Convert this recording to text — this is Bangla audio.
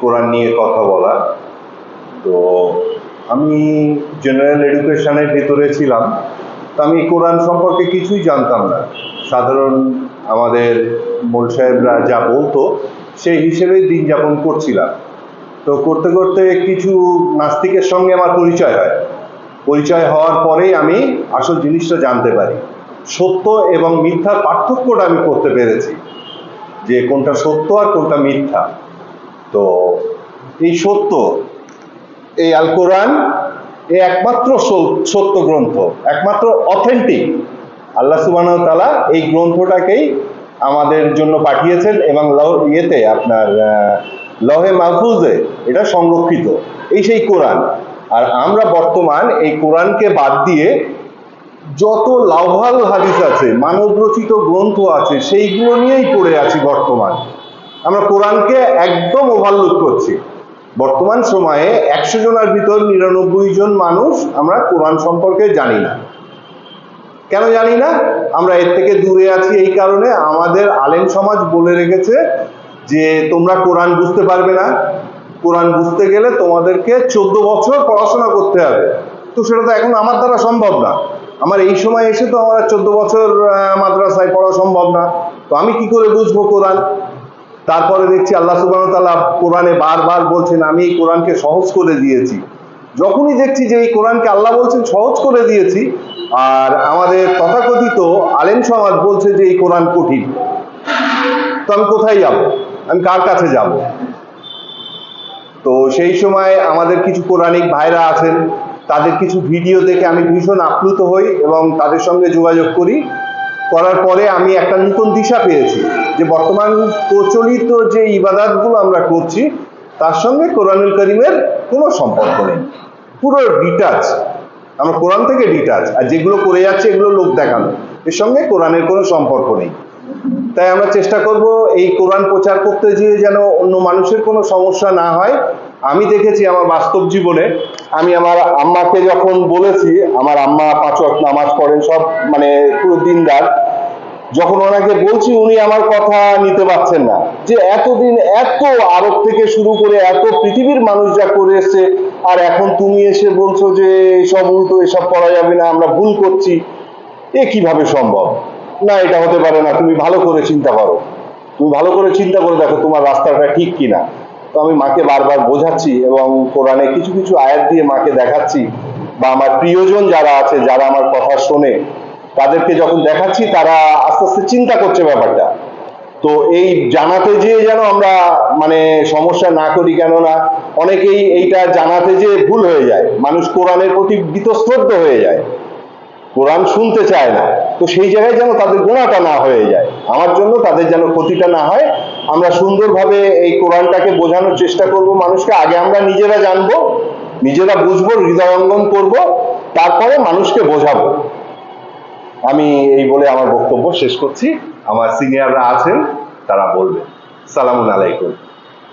কোরআন নিয়ে কথা বলা। তো আমি জেনারেল এডুকেশনের ভেতরে ছিলাম। তো আমি কোরআন সম্পর্কে কিছুই জানতাম না। সাধারণ আমাদের মোল সাহেবরা যা বলতো, সেই হিসেবেই দিন যাপন করছিলাম। তো করতে করতে কিছু নাস্তিকের সঙ্গে আমার পরিচয় হয়। পরিচয় হওয়ার পরেই আমি আসল জিনিসটা জানতে পারি। সত্য এবং মিথ্যার পার্থক্যটা আমি করতে পেরেছি। যে কোনটা সত্য আর কোনটা মিথ্যা। তো এই সত্য, এই আল কোরআন এ একমাত্র সত্য গ্রন্থ, একমাত্র অথেন্টিক আল্লাহ সুবাহ তালা এই গ্রন্থটাকেই আমাদের জন্য পাঠিয়েছেন এবং ইয়েতে আপনার লহে মাহফুজে এটা সংরক্ষিত, এই সেই কোরআন। আর আমরা বর্তমান এই কোরআনকে বাদ দিয়ে যত লাভাল হাদিস আছে মানব রচিত গ্রন্থ আছে, সেইগুলো নিয়েই পড়ে আছি বর্তমান। আমরা কোরআনকে একদম ওভারলুক করছি। বর্তমান সময়ে একশো জনের ভিতর নিরানব্বই জন মানুষ আমরা কোরআন সম্পর্কে জানি না। কেন জানি না? আমরা এর থেকে দূরে আছি এই কারণে আমাদের আলেম সমাজ বলে রেখেছে যে তোমরা কোরআন বুঝতে পারবে না। কোরআন বুঝতে গেলে তোমাদেরকে চোদ্দ বছর পড়াশোনা করতে হবে। তো সেটা তো এখন আমার দ্বারা সম্ভব না। আমার এই সময় এসে তো আমার চোদ্দ বছর মাদ্রাসায় পড়া সম্ভব না। তো আমি কি করে বুঝব কোরআন? তারপরে দেখছি আল্লাহ সুবাহ তাআলা কোরআনে বারবার বলছেন, আমি এই কোরআনকে সহজ করে দিয়েছি। যখনই দেখছি যে এই কোরআনকে আল্লাহ বলছেন, সহজ করে দিয়েছি। আর আমাদের তথাকথিত আলেম সমাজ বলছে যে, এই কোরআন কঠিন। তো আমি কোথায় যাব? আমি কার কাছে যাব? তো সেই সময় আমাদের কিছু কোরআনিক ভাইরা আছেন, তাদের কিছু ভিডিও দেখে আমি ভীষণ আপ্লুত হই এবং তাদের সঙ্গে যোগাযোগ করি। করার পরে আমি একটা নতুন দিশা পেয়েছি। যে বর্তমান প্রচলিত যে ইবাদাতগুলো আমরা করছি, তার সঙ্গে কোরআনুল করিমের কোনো সম্পর্ক নেই। পুরো ডিটাচ আমরা কোরআন থেকে ডিটাচ আর যেগুলো করে যাচ্ছে, এগুলো লোক দেখানো। এর সঙ্গে কোরআনের কোনো সম্পর্ক নেই। তাই আমরা চেষ্টা করব এই কোরআন প্রচার করতে গিয়ে যেন অন্য মানুষের কোনো সমস্যা না হয়। আমি দেখেছি আমার বাস্তব জীবনে, আমি আমার আম্মাকে যখন বলেছি, আমার আম্মা পাঁচ নামাজ পড়েন, সব মানে পুরো দিনদার যখন ওনাকে বলছি, উনি আমার কথা নিতে পারছেন না। যে এতদিন এত আরব থেকে শুরু করে এত পৃথিবীর মানুষ যা করে এসছে, আর এখন তুমি এসে বলছো যে এসব উল্টো, এসব করা যাবে না, আমরা ভুল করছি, এ কীভাবে সম্ভব? না, এটা হতে পারে না, তুমি ভালো করে চিন্তা করো। তুমি ভালো করে চিন্তা করে দেখো তোমার রাস্তাটা ঠিক কিনা। তো আমি মাকে বারবার বোঝাচ্ছি এবং কোরআনে কিছু কিছু আয়াত দিয়ে মাকে দেখাচ্ছি। বা আমার প্রিয়জন যারা আছে, যারা আমার কথা শোনে তাদেরকে যখন দেখাচ্ছি, তারা আস্তে আস্তে চিন্তা করছে ব্যাপারটা। তো এই জানাতে যেয়ে যেন আমরা মানে সমস্যা না করি, কেননা অনেকেই এইটা জানাতে যেয়ে ভুল হয়ে যায়। মানুষ কোরআনের প্রতি বীতশ্রদ্ধ হয়ে যায়। কোরআন শুনতে চায় না। তো সেই জায়গায় যেন তাদের গোনাটা না হয়ে যায়। আমার জন্য তাদের যেন ক্ষতিটা না হয়, আমরা সুন্দরভাবে এই কোরআনটাকে বোঝানোর চেষ্টা করব মানুষকে। আগে আমরা নিজেরা জানব, নিজেরা বুঝব, হৃদয়ঙ্গম করব, তারপরে মানুষকে বোঝাবো। আমি এই বলে আমার বক্তব্য শেষ করছি। আমার সিনিয়ররা আছেন তারা বলবে সালামুন আলাইকুম।